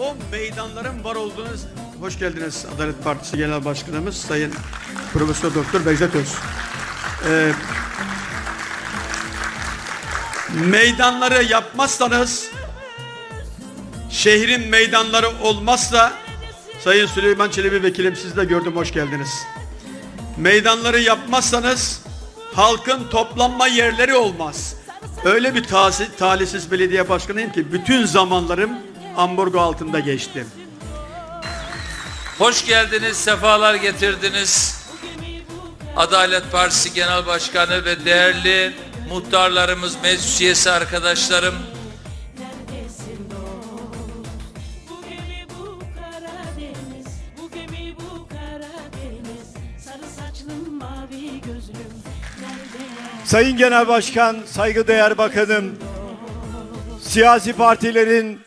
o meydanların var olduğunu hoş geldiniz Adalet Partisi Genel Başkanımız Sayın Profesör Doktor Becdet Öz. Ee, meydanları yapmazsanız şehrin meydanları olmazsa Sayın Süleyman Çelebi Vekilim siz de gördüm hoş geldiniz. Meydanları yapmazsanız halkın toplanma yerleri olmaz. Öyle bir talihsiz belediye başkanıyım ki bütün zamanlarım ambargo altında geçti. Hoş geldiniz, sefalar getirdiniz. Adalet Partisi Genel Başkanı ve değerli muhtarlarımız, meclis üyesi arkadaşlarım. Sayın Genel Başkan, saygıdeğer bakanım, siyasi partilerin